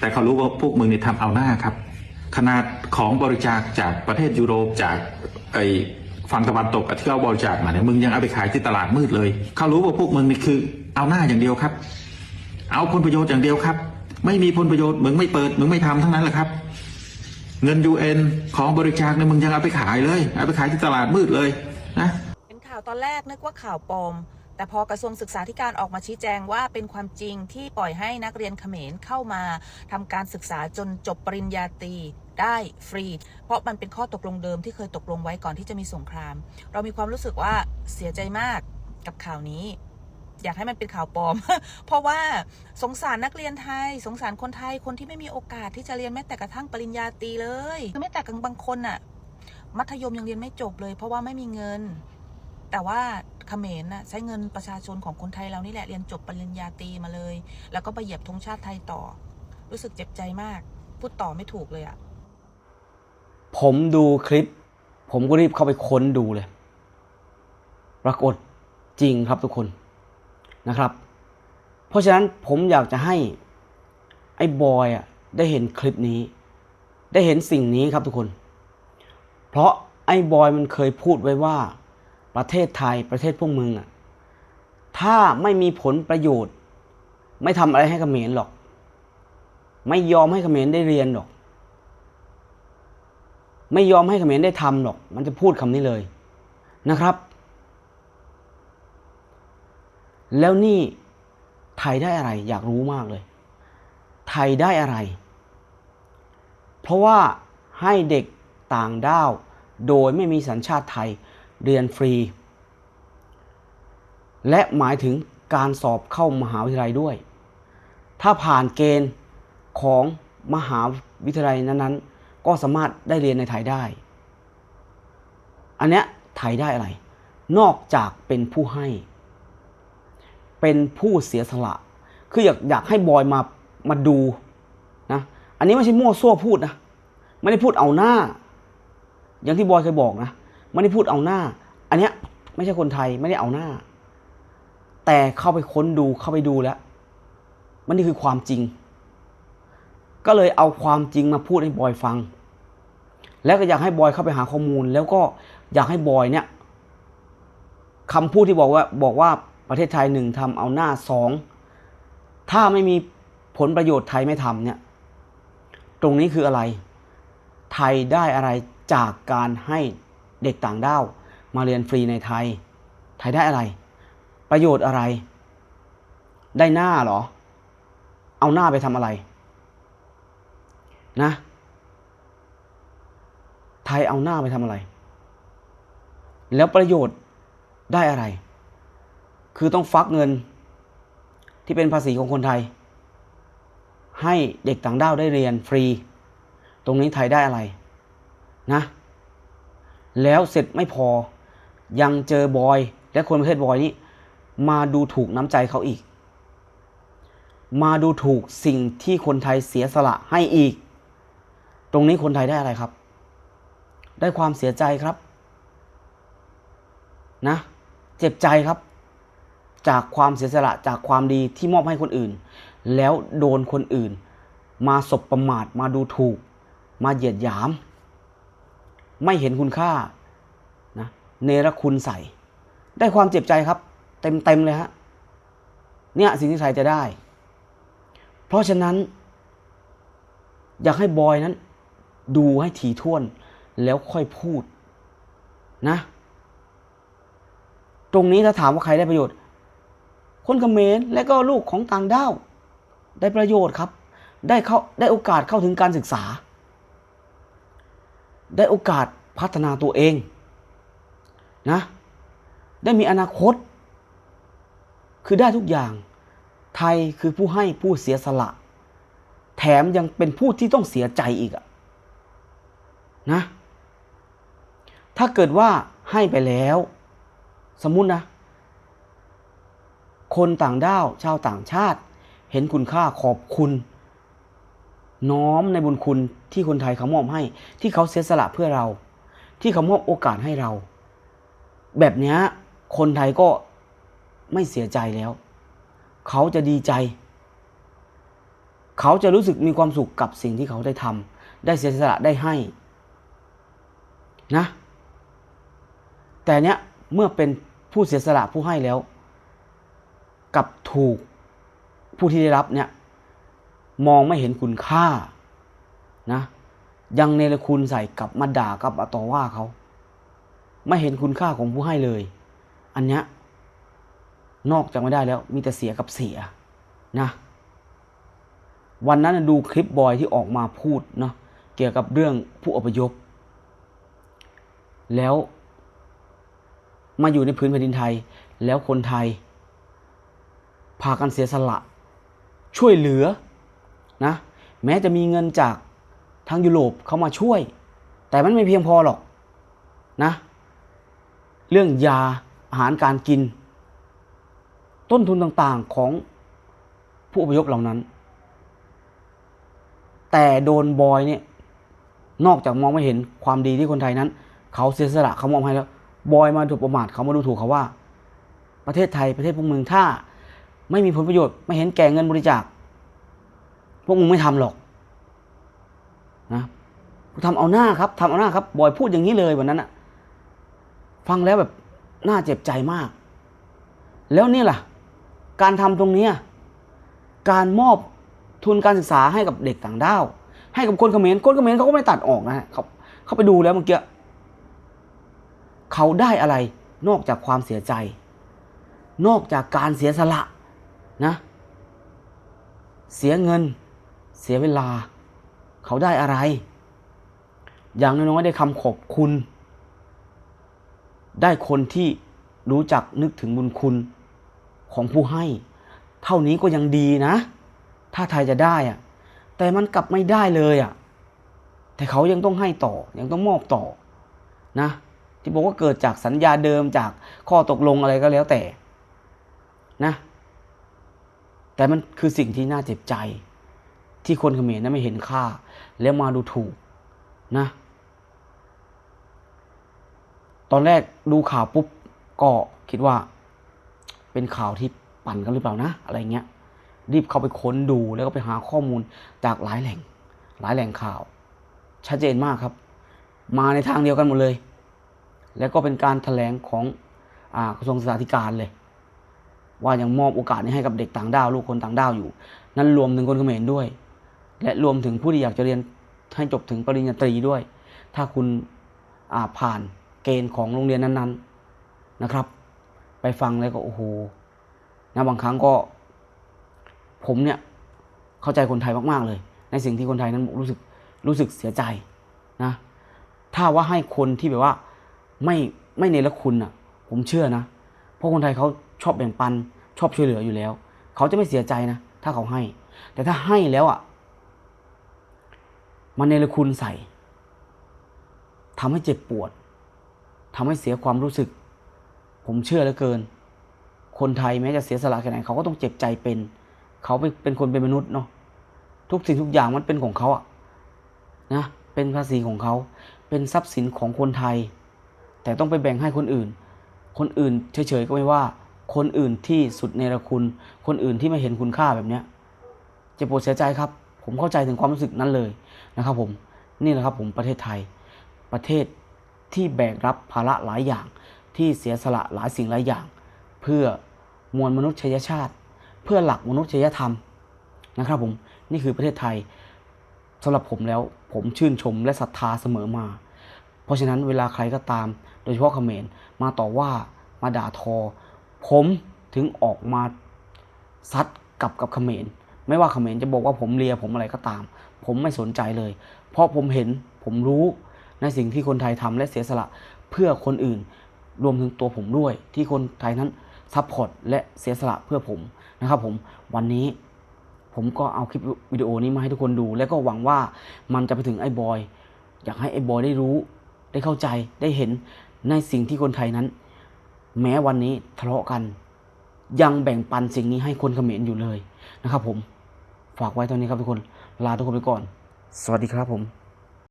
แต่เขารู้ว่าพวกมึงเนี่ยทำเอาหน้าครับ ขนาดของบริจาคจากประเทศยุโรปจากไอฝั่งตะวันตกที่เขาบริจาคมาเนี่ยมึงยังเอาไปขายที่ตลาดมืดเลย เขารู้ว่าพวกมึงนี่คือเอาหน้าอย่างเดียวครับ เอาผลประโยชน์อย่างเดียวครับ ไม่มีผลประโยชน์มึงไม่เปิดมึงไม่ทำทั้งนั้นแหละครับ เงินยูเอ็นของบริจาคเนี่ยมึงยังเอาไปขายเลย เอาไปขายที่ตลาดมืดเลยนะ เป็นข่าวตอนแรกนึกว่าข่าวปลอม แต่พอกระทรวงศึกษาธิการออกมาชี้แจงว่าเป็นความจริงที่ปล่อยให้นักเรียนเขมรเข้ามาทำการศึกษาจนจบปริญญาตรีได้ฟรี เพราะมันเป็นข้อตกลงเดิมที่เคยตกลงไว้ก่อนที่จะมีสงคราม เรามีความรู้สึกว่าเสียใจมากกับข่าวนี้ อยากให้มันเป็นข่าวปลอม เพราะว่าสงสารนักเรียนไทย สงสารคนไทยคนที่ไม่มีโอกาสที่จะเรียนแม้แต่กระทั่งปริญญาตรีเลยคือแม้แต่บางคนอะมัธยมยังเรียนไม่จบเลย เพราะว่าไม่มีเงิน แต่ว่าเขมรน่ะใช้เงินประชาชนของคนไทยเรานี่แหละเรียนจบปริญญาตรีมาเลย แล้วก็ไปเหยียบธงชาติไทยต่อ รู้สึกเจ็บใจมาก พูดต่อไม่ถูกเลยอะผมดูคลิป ผมก็รีบเข้าไปค้นดูเลย ปรากฏจริงครับทุกคนนะครับ เพราะฉะนั้นผมอยากจะให้ไอ้บอยอะได้เห็นคลิปนี้ ได้เห็นสิ่งนี้ครับทุกคน เพราะไอ้บอยมันเคยพูดไว้ว่า ประเทศไทยประเทศพวกมึงอะถ้าไม่มีผลประโยชน์ ไม่ทำอะไรให้เขมรหรอก ไม่ยอมให้เขมรได้เรียนหรอก ไม่ยอมให้เขมรได้ทำหรอก มันจะพูดคำนี้เลยนะครับ แล้วนี่ไทยได้อะไร อยากรู้มากเลย ไทยได้อะไร เพราะว่าให้เด็กต่างด้าว โดยไม่มีสัญชาติไทย เรียนฟรี และหมายถึงการสอบเข้ามหาวิทยาลัยด้วย ถ้าผ่านเกณฑ์ของมหาวิทยาลัยนั้นๆ ก็สามารถได้เรียนในไทยได้ อันเนี้ยไทยได้อะไร นอกจากเป็นผู้ให้ เป็นผู้เสียสละ คืออยากอยากให้บอยมามาดูนะ อันนี้ไม่ใช่มั่วซั่วพูดนะ ไม่ได้พูดเอาหน้า อย่างที่บอยเคยบอกนะ ไม่ได้พูดเอาหน้า อันเนี้ยไม่ใช่คนไทยไม่ได้เอาหน้า แต่เข้าไปค้นดูเข้าไปดูแล้ว มันนี่คือความจริง ก็เลยเอาความจริงมาพูดให้บอยฟัง แล้วก็อยากให้บอยเข้าไปหาข้อมูล แล้วก็อยากให้บอยเนี่ยคำพูดที่บอกว่าบอกว่าประเทศไทยหนึ่งทำเอาหน้าสองถ้าไม่มีผลประโยชน์ไทยไม่ทำเนี่ย ตรงนี้คืออะไร ไทยได้อะไรจากการให้ เด็กต่างด้าวมาเรียนฟรีในไทย ไทยได้อะไร ประโยชน์อะไร ได้หน้าเหรอ เอาหน้าไปทำอะไร นะ ไทยเอาหน้าไปทำอะไร แล้วประโยชน์ได้อะไร คือต้องฟักเงินที่เป็นภาษีของคนไทย ให้เด็กต่างด้าวได้เรียนฟรี ตรงนี้ไทยได้อะไร นะ แล้วเสร็จไม่พอ ยังเจอบอย และคนประเทศบอยนี้ มาดูถูกน้ำใจเขาอีก มาดูถูกสิ่งที่คนไทยเสียสละให้อีก ตรงนี้คนไทยได้อะไรครับ ได้ความเสียใจครับ นะ เจ็บใจครับ จากความเสียสละจากความดีที่มอบให้คนอื่น แล้วโดนคนอื่น มาสบประมาทมาดูถูก มาเหยียดหยาม ไม่เห็นคุณค่านะเนรคุณใส่ ได้ความเจ็บใจครับ เต็มเต็มๆเลยฮะเนี่ยสิ่งที่ไทยจะได้ เพราะฉะนั้น อยากให้บอยนั้น ดูให้ถี่ถ้วนแล้วค่อยพูดนะ ตรงนี้ถ้าถามว่าใครได้ประโยชน์ คนเขมรและก็ลูกของต่างด้าวได้ประโยชน์ครับ ได้เข้าได้โอกาสเข้าถึงการศึกษา ได้โอกาสพัฒนาตัวเองนะได้มีอนาคต คือได้ทุกอย่าง ไทยคือผู้ให้ผู้เสียสละ แถมยังเป็นผู้ที่ต้องเสียใจอีกอะนะถ้าเกิดว่าให้ไปแล้ว สมมุตินะ คนต่างด้าวชาวต่างชาติ เห็นคุณค่าขอบคุณ น้อมในบุญคุณที่คนไทยเขามอบให้ ที่เขาเสียสละเพื่อเรา ที่เขามอบโอกาสให้เรา แบบนี้คนไทยก็ไม่เสียใจแล้ว เขาจะดีใจ เขาจะรู้สึกมีความสุขกับสิ่งที่เขาได้ทำได้เสียสละได้ให้นะ แต่เนี้ยเมื่อเป็นผู้เสียสละผู้ให้แล้ว กับถูกผู้ที่ได้รับเนี่ย มองไม่เห็นคุณค่านะยังเนรคุณใส่กลับมาด่ากลับมาต่อว่าเขา ไม่เห็นคุณค่าของผู้ให้เลย อันเนี้ยนอกจากไม่ได้แล้วมีแต่เสียกับเสียนะวันนั้นดูคลิปบอยที่ออกมาพูดเนาะเกี่ยวกับเรื่องผู้อพยพ แล้วมาอยู่ในพื้นแผ่นดินไทย แล้วคนไทย พากันเสียสละ ช่วยเหลือ นะแม้จะมีเงินจากทางยุโรปเข้ามาช่วย แต่มันไม่เพียงพอหรอกนะเรื่องยาอาหารการกิน ต้นทุนต่างๆของผู้อพยพเหล่านั้น แต่โดนบอยเนี่ยนอกจากมองไม่เห็นความดีที่คนไทยนั้น เขาเสียสละเขามองให้แล้ว บอยมาถูกประมาทเขามาดูถูกเขาว่า ประเทศไทยประเทศพวกมึงถ้า ไม่มีผลประโยชน์ไม่เห็นแก่เงินบริจาค พวกมึงไม่ทำหรอกนะทำเอาหน้าครับทำเอาหน้าครับ บอยพูดอย่างนี้เลยวันนั้นอะฟังแล้วแบบน่าเจ็บใจมาก แล้วนี่ล่ะ การทำตรงเนี้ยการมอบทุนการศึกษาให้กับเด็กต่างด้าว ให้กับคนเขมรคนเขมรเขาก็ไม่ตัดออกนะเขาเขาไปดูแล้วเมื่อกี้เขาได้อะไรนอกจากความเสียใจ นอกจากการเสียสละนะ เสียเงิน เสียเวลา เขาได้อะไร อย่างน้อยๆได้คำขอบคุณ ได้คนที่รู้จักนึกถึงบุญคุณของผู้ให้ เท่านี้ก็ยังดีนะ ถ้าไทยจะได้อะแต่มันกลับไม่ได้เลยอะแต่เขายังต้องให้ต่อ ยังต้องมอบต่อนะ ที่บอกว่าเกิดจากสัญญาเดิมจากข้อตกลงอะไรก็แล้วแต่นะ แต่มันคือสิ่งที่น่าเจ็บใจ ที่คนเขมรนั้นไม่เห็นค่า แล้วมาดูถูกนะ ตอนแรกดูข่าวปุ๊บก็คิดว่า เป็นข่าวที่ปั่นกันหรือเปล่านะ อะไรเงี้ย รีบเข้าไปค้นดูแล้วก็ไปหาข้อมูลจากหลายแหล่ง หลายแหล่งข่าว ชัดเจนมากครับ มาในทางเดียวกันหมดเลย แล้วก็เป็นการถแถลงของกระทรวงศึกษาธิการเลย ว่ายังมอบโอกาสนี้ให้กับเด็กต่างด้าวลูกคนต่างด้าวอยู่ นั่นรวมถึงคนเขมรด้วย และรวมถึงผู้ที่อยากจะเรียนให้จบถึงปริญญาตรีด้วย ถ้าคุณาผ่านเกณฑ์ของโรงเรียนนั้นๆนะครับ ไปฟังแล้วก็โอ้โหนะบางครั้งก็ ผมเนี่ยเข้าใจคนไทยมากๆเลย ในสิ่งที่คนไทยนั้นรู้สึกรู้สึกเสียใจนะถ้าว่าให้คนที่แบบว่าไม่ไม่เนรคุณอะ ผมเชื่อนะ เพราะคนไทยเขาชอบแบ่งปันชอบช่วยเหลืออยู่แล้ว เขาจะไม่เสียใจนะ ถ้าเขาให้ แต่ถ้าให้แล้วอะ มันเนรคุณใส่ทำให้เจ็บปวดทำให้เสียความรู้สึก ผมเชื่อเหลือเกิน คนไทยแม้จะเสียสละแค่ไหนเขาก็ต้องเจ็บใจเป็น เขาเป็นคนเป็นมนุษย์เนาะทุกสิ่งทุกอย่างมันเป็นของเขาอะนะเป็นภาษีของเขา เป็นทรัพย์สินของคนไทย แต่ต้องไปแบ่งให้คนอื่น คนอื่นเฉยๆก็ไม่ว่า คนอื่นที่สุดเนรคุณ คนอื่นที่ไม่เห็นคุณค่าแบบเนี้ยจ็บปวดเสียใจครับ ผมเข้าใจถึงความรู้สึกนั้นเลยนะครับผมนี่แหละครับผมประเทศไทย ประเทศที่แบกรับภาระหลายอย่าง ที่เสียสละหลายสิ่งหลายอย่าง เพื่อมวลมนุษยชาติ เพื่อหลักมนุษยธรรมนะครับผมนี่คือประเทศไทยสำหรับผมแล้วผมชื่นชมและศรัทธาเสมอมา เพราะฉะนั้นเวลาใครก็ตาม โดยเฉพาะเขมรมาต่อว่ามาด่าทอ ผมถึงออกมาซัดกลับกับเขมร ไม่ว่าเขมรจะบอกว่าผมเลียผมอะไรก็ตาม ผมไม่สนใจเลย เพราะผมเห็นผมรู้ในสิ่งที่คนไทยทำและเสียสละเพื่อคนอื่น รวมถึงตัวผมด้วย ที่คนไทยนั้นซัพพอร์ตและเสียสละเพื่อผมนะครับผมวันนี้ผมก็เอาคลิปวิดีโอนี้มาให้ทุกคนดู แล้วก็หวังว่ามันจะไปถึงไอ้บอย อยากให้ไอ้บอยได้รู้ ได้เข้าใจได้เห็นในสิ่งที่คนไทยนั้น แม้วันนี้ทะเลาะกัน ยังแบ่งปันสิ่งนี้ให้คนเขมรอยู่เลยนะครับผม ฝากไว้เท่านี้ครับทุกคน ลาทุกคนไปก่อน สวัสดีครับผม